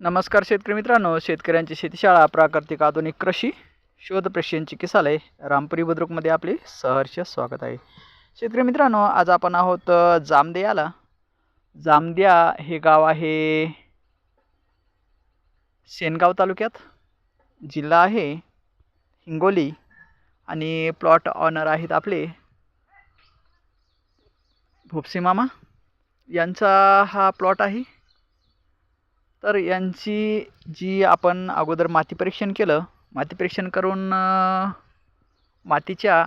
नमस्कार शेतकरी मित्रांनो शेतकऱ्यांची शेतीशाळा प्राकृतिक आधुनिक कृषी शोध प्रशिक्षण चिकित्सालय रामपुरी बुद्रुकमध्ये आपले सहर्ष स्वागत आहे. शेतकरी मित्रांनो आज आपण आहोत जामदेयाला. जामद्या हे गाव आहे सेनगाव तालुक्यात. जिल्हा आहे हिंगोली आणि प्लॉट ऑनर आहेत आपले भोपसे मामा यांचा हा प्लॉट आहे. तर यांची जी आपण अगोदर माती परीक्षण केलं माती परीक्षण करून मातीच्या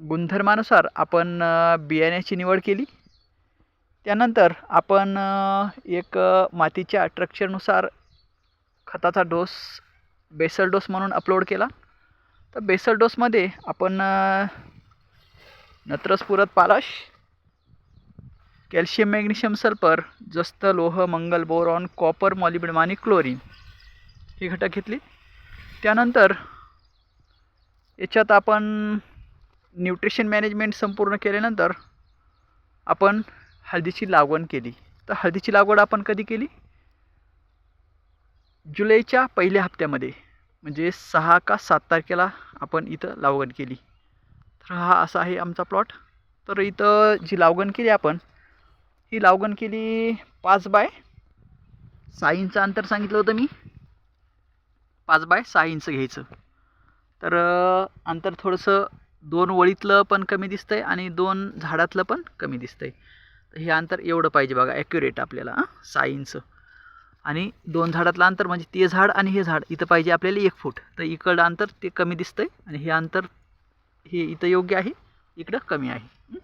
गुणधर्मानुसार आपण बियाण्याची निवड केली. त्यानंतर आपण एक मातीच्या स्ट्रक्चरनुसार खताचा डोस बेसल डोस म्हणून अपलोड केला. तर बेसल डोसमध्ये आपण अ, नत्रस्फुरत पालाश कॅल्शियम मॅग्नेशियम सल्फर जस्त लोह मंगल बोरॉन कॉपर मॉलिबिडम आणि क्लोरीन ही घटक घेतली. त्यानंतर याच्यात आपण न्यूट्रिशन मॅनेजमेंट संपूर्ण केल्यानंतर आपण हळदीची लागवण केली. तर हळदीची लागवड आपण कधी केली? जुलैच्या पहिल्या हप्त्यामध्ये म्हणजे सहा का सात तारखेला आपण इथं लागवड केली. तर हा असा आहे आमचा प्लॉट. तर इथं जी लावगण केली आपण ही लावगण केली पाच बाय सहा इंच अंतर सांगितलं होतं मी. पाच बाय सहा इंच घ्यायचं. तर अंतर थोडंसं दोन वळीतलं पण कमी दिसतं आहे आणि दोन झाडातलं पण कमी दिसतं आहे तर हे अंतर एवढं पाहिजे बघा ॲक्युरेट आपल्याला हां सहा इंच. आणि दोन झाडातलं अंतर म्हणजे ते झाड आणि हे झाड इथं पाहिजे आपल्याला एक फूट. तर इकडं अंतर ते कमी दिसतं आहे आणि हे अंतर हे इथं योग्य आहे इकडं कमी आहे.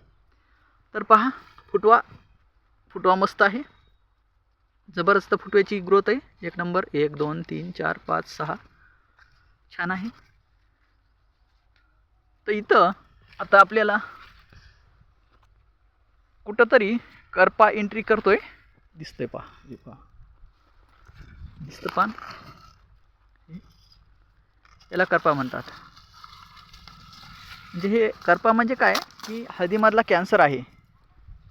तर पहा फुटवा फुटवा मस्त आहे. जबरदस्त फुटव्याची ग्रोथ आहे. एक नंबर एक दोन तीन चार पाच सहा. छान आहे. तर इथं आता आपल्याला कुठंतरी करपा एंट्री करतोय. दिसतंय पहा. हे पहा. दिसतं पान. याला करपा म्हणतात. म्हणजे हे करपा म्हणजे काय? की हळदीमधला कॅन्सर आहे.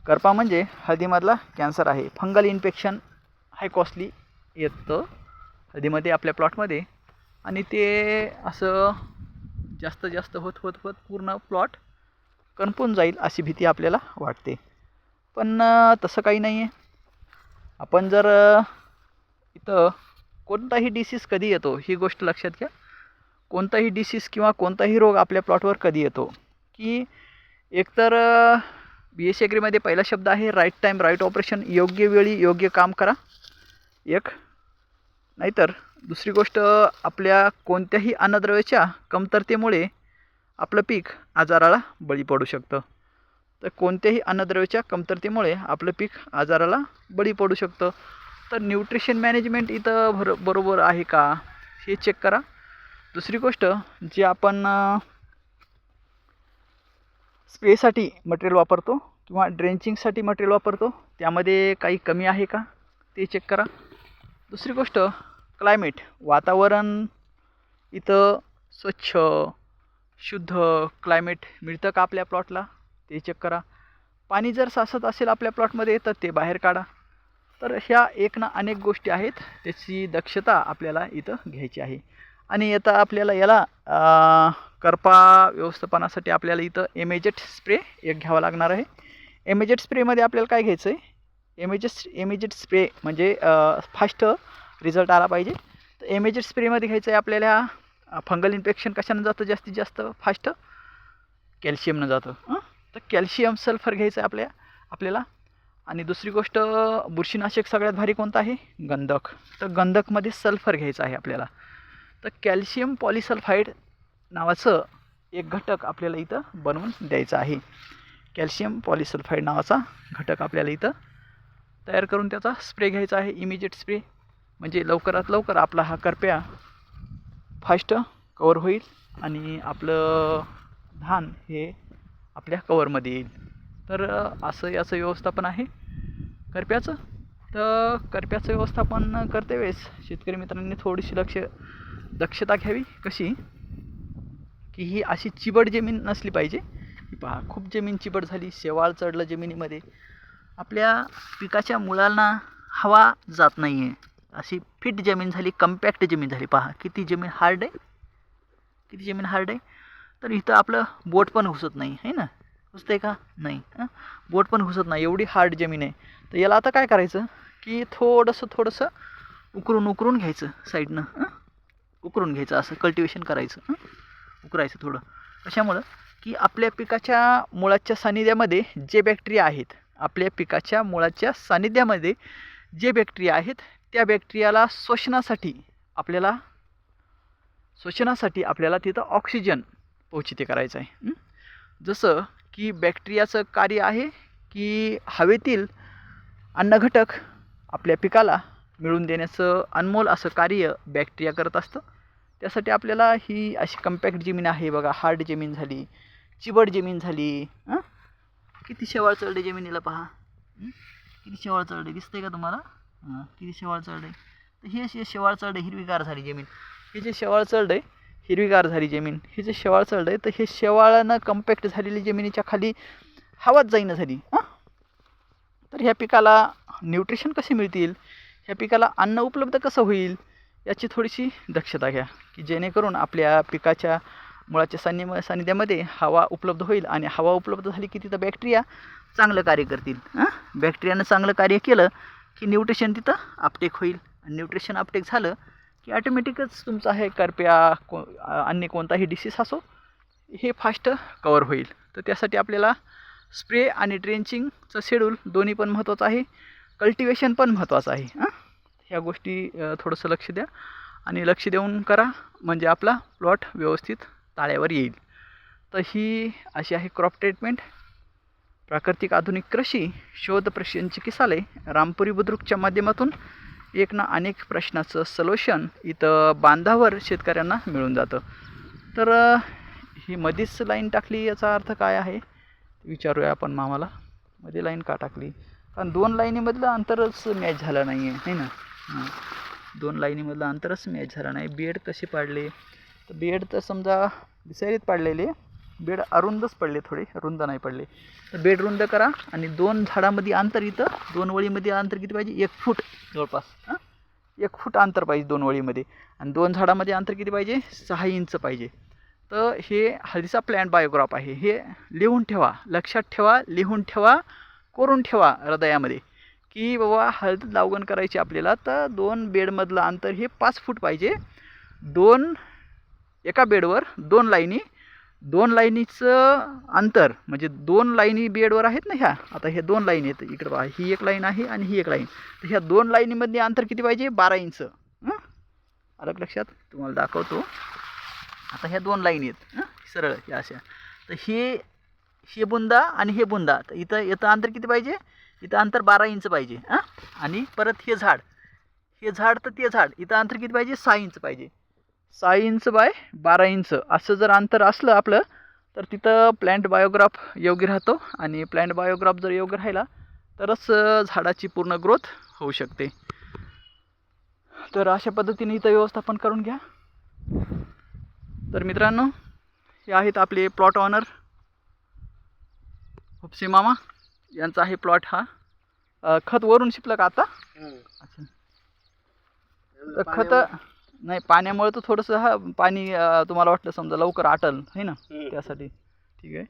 करपा म्हणजे हळदीमधला कॅन्सर आहे. फंगल इन्फेक्शन हाय कॉस्टली येतं हळदीमध्ये आपल्या प्लॉटमध्ये. आणि ते असं जास्त जास्त होत होत होत पूर्ण प्लॉट कणपून जाईल अशी भीती आपल्याला वाटते. पण तसं काही नाही आहे आपण जर इथं कोणताही डिसीज कधी येतो ही गोष्ट लक्षात घ्या. कोणताही डिसीज किंवा कोणताही रोग आपल्या प्लॉटवर कधी येतो की एकतर बी एस ॲग्रीमध्ये पहिला शब्द आहे राईट टाईम राईट ऑपरेशन योग्य वेळी योग्य काम करा. एक. नाहीतर दुसरी गोष्ट आपल्या कोणत्याही अन्नद्रव्याच्या कमतरतेमुळे आपलं पीक आजाराला बळी पडू शकतं. तर कोणत्याही अन्नद्रव्याच्या कमतरतेमुळे आपलं पीक आजाराला बळी पडू शकतं. तर न्यूट्रिशन मॅनेजमेंट इथं भर बरोबर आहे का? हे चेक करा. दुसरी गोष्ट जे आपण स्प्रेसाठी मटेरियल वापरतो किंवा ड्रेंचिंगसाठी मटेरियल वापरतो. त्यामध्ये काही कमी आहे का? ते चेक करा. दुसरी गोष्ट क्लायमेट वातावरण इथं स्वच्छ शुद्ध क्लायमेट मिळतं का आपल्या प्लॉटला ते चेक करा. पाणी जर साचत असेल आपल्या प्लॉटमध्ये तर ते बाहेर काढा. तर ह्या एक ना अनेक गोष्टी आहेत. त्याची दक्षता आपल्याला इथं घ्यायची आहे. आणि आता आपल्याला याला करपा व्यवस्थापनासाठी आपल्याला इथं एमेजेट स्प्रे एक घ्यावा लागणार आहे. एमेजेट स्प्रेमध्ये आपल्याला काय घ्यायचं आहे एमेजेट एमेजेट स्प्रे म्हणजे फास्ट रिझल्ट आला पाहिजे. तर एमेजेट स्प्रेमध्ये घ्यायचं आहे आपल्याला फंगल इन्फेक्शन कशानं जातं? जास्तीत जास्त फास्ट कॅल्शियमनं जातं. हं? तर कॅल्शियम सल्फर घ्यायचं आहे आपल्या आपल्याला. आणि दुसरी गोष्ट बुरशीनाशक सगळ्यात भारी कोणतं आहे? गंधक. तर गंधकमध्ये सल्फर घ्यायचं आहे आपल्याला. तर कॅल्शियम पॉलिसल्फाईड नावाचं एक घटक आपल्याला इथं बनवून द्यायचं आहे. कॅल्शियम पॉलिसल्फाईड नावाचा घटक आपल्याला इथं तयार करून त्याचा स्प्रे घ्यायचा आहे. इमिजिएट स्प्रे म्हणजे लवकरात लवकर आपला हा करप्या फास्ट कवर होईल आणि आपलं धान हे आपल्या कवरमध्ये येईल. तर असं याचं व्यवस्थापन आहे करप्याचं. तर करप्याचं व्यवस्थापन करते वेळेस शेतकरी मित्रांनी थोडीशी लक्ष दक्षता घ्यावी कशी? की ही अशी चिबड जमीन नसली पाहिजे. की पहा खूप जमीन चिबड झाली शेवाळ चढलं जमिनीमध्ये. आपल्या पिकाच्या मुळांना हवा जात नाही आहे अशी फिट जमीन झाली कम्पॅक्ट जमीन झाली. पहा किती जमीन हार्ड आहे. किती जमीन हार्ड आहे. तर इथं आपलं बोट पण घुसत नाही आहे ना? घुसतंय का? नाही बोट पण घुसत नाही एवढी हार्ड जमीन आहे. तर याला आता काय करायचं? की थोडंसं थोडंसं उकरून उकरून घ्यायचं साईडनं हं? उकरून घ्यायचं असं कल्टिवेशन करायचं हं? उकरायचं थोडं. कशामुळं? की आपल्या पिकाच्या मुळाच्या सानिध्यामध्ये जे बॅक्टेरिया आहेत आपल्या पिकाच्या मुळाच्या सानिध्यामध्ये जे बॅक्टेरिया आहेत त्या बॅक्टेरियाला श्वसनासाठी आपल्याला श्वसनासाठी आपल्याला तिथं ऑक्सिजन पोचिते करायचं आहे. जसं की बॅक्टेरियाचं कार्य आहे की हवेतील अन्नघटक आपल्या पिकाला मिळून देण्याचं अनमोल असं कार्य बॅक्टेरिया करत असतं. त्यासाठी आपल्याला ही अशी कम्पॅक्ट जमीन आहे बघा. हार्ड जमीन झाली चिबड जमीन झाली हां? किती शेवाळ चढले जमिनीला पहा. किती शेवाळ चढले दिसते का तुम्हाला? हां किती शेवाळ चढले तर हे अशी शेवाळ चढले हिरवीगार झाली जमीन. हे जे शेवाळ चढले हिरवीगार झाली जमीन. हे जे शेवाळ चढले तर हे शेवाळानं कम्पॅक्ट झालेली जमिनीच्या खाली हवाच जाईना झाली. हां? तर ह्या पिकाला न्यूट्रिशन कसे मिळतील? ह्या पिकाला अन्न उपलब्ध कसं होईल? याची थोडीशी दक्षता घ्या की जेणेकरून आपल्या पिकाच्या मुळाच्या सान्नि सानिध्यामध्ये हवा उपलब्ध होईल आणि हवा उपलब्ध झाली की तिथं बॅक्टेरिया चांगलं कार्य करतील. हां? बॅक्टेरियानं चांगलं कार्य केलं की न्यूट्रिशन तिथं अपटेक होईल. आणि न्यूट्रिशन अपटेक झालं की ऑटोमॅटिकच तुमचा हे करप्या को अन्य कोणताही डिसीस असो हे फास्ट कवर होईल. तर त्यासाठी आपल्याला स्प्रे आणि ड्रेंचिंगचं शेड्यूल दोन्ही पण महत्त्वाचं आहे. कल्टिवेशन पण महत्त्वाचं आहे. हां? ह्या गोष्टी थोडंसं लक्ष द्या. आणि लक्ष देऊन करा म्हणजे आपला प्लॉट व्यवस्थित ताळ्यावर येईल. तर ही अशी आहे क्रॉप ट्रीटमेंट प्राकृतिक आधुनिक कृषी शोध प्रश्न चिकित्सालय रामपुरी बुद्रुकच्या माध्यमातून एक ना अनेक प्रश्नाचं सोल्युशन इथं बांधावर शेतकऱ्यांना मिळून जातं. तर ही मधीच लाईन टाकली याचा अर्थ काय आहे? विचारूया आपण मामाला. मध्ये लाईन का टाकली? कारण दोन लाईनीमधलं अंतरच मॅच झालं नाही आहे ना? दोन लाईनीमधलं अंतरच मॅच झालं नाही. बेड कसे पाडले. तर बेड तर समजा विसरीत पाडलेले. बेड अरुंदच पडले थोडे. रुंद नाही पडले. तर बेड रुंद करा आणि दोन झाडामध्ये अंतर इथं. दोन वळीमध्ये अंतर किती पाहिजे? एक फूट जवळपास. हां? एक फूट अंतर पाहिजे दोन वळीमध्ये. आणि दोन झाडामध्ये अंतर किती पाहिजे? सहा इंच पाहिजे. तर हे हळदीचा प्लॅन बायोग्राफ आहे. हे लिहून ठेवा. लक्षात ठेवा लिहून ठेवा करून ठेवा हृदयामध्ये. की बाबा हळद लावगण करायची आपल्याला तर दोन बेडमधलं अंतर हे पाच फूट पाहिजे. दोन एका बेडवर दोन लाईनी दोन लाईनीचं अंतर म्हणजे दोन लाईनी बेडवर आहेत ना ह्या आता हे दोन लाईन आहेत इकडे पहा ही एक लाईन आहे आणि ही एक लाईन. तर ह्या दोन लाईनीमध्ये अंतर किती पाहिजे? बारा इंच. हं? आलं लक्षात? तुम्हाला दाखवतो. आता ह्या दोन लाईन आहेत. सरळ ह्या अशा. तर हे हे बुंदा आणि हे बुंदा. तर इथं इथं अंतर किती पाहिजे? इथं अंतर बारा इंच पाहिजे हां? आणि परत हे झाड हे झाड तर ते झाड इथं अंतर किती पाहिजे? सहा इंच पाहिजे. सहा इंच बाय बारा इंच असं जर अंतर असलं आपलं तर तिथं प्लॅन्ट बायोग्राफ योग्य राहतो आणि प्लॅन्ट बायोग्राफ जर योग्य राहिला तरच झाडाची पूर्ण ग्रोथ होऊ शकते. तर अशा पद्धतीने इथं व्यवस्थापन करून घ्या. तर मित्रांनो हे आहेत आपले प्लॉट ऑनर उपसे मामा यांचा आहे प्लॉट हा. खत वरून शिपलं का आता? अच्छा. तर खत नाही पाण्यामुळे तर थोडंसं हा पाणी तुम्हाला वाटलं समजा लवकर आटल है ना? त्यासाठी. ठीक आहे.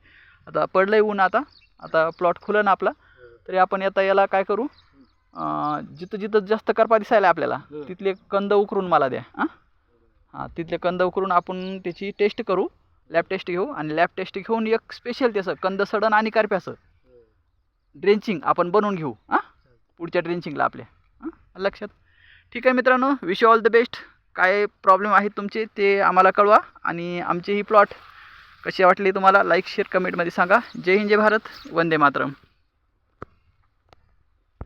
आता पडलंय ऊन आता. आता प्लॉट खुलं ना आपला. तरी आपण आता याला काय करू? जिथं जिथं जास्त करपा दिसायला आपल्याला तिथले कंद उकरून मला द्या हां? हां तिथले कंद उकरून आपण त्याची टेस्ट करू. लॅब टेस्ट घेऊ. आणि लॅब टेस्ट घेऊन एक स्पेशल त्याचं कंद सडण आणि करप्याचं. ड्रेंचिंग आपण बनवून घेऊ हां? पुढच्या ड्रेंचिंगला आपल्या हां? लक्षात? ठीक आहे मित्रांनो विश ऑल द बेस्ट काय प्रॉब्लेम आहेत तुमचे ते आम्हाला कळवा आणि आमचे ही प्लॉट कसे वाटले तुम्हाला लाईक शेअर कमेंटमध्ये सांगा. जय हिंद जय भारत. वंदे मातरम.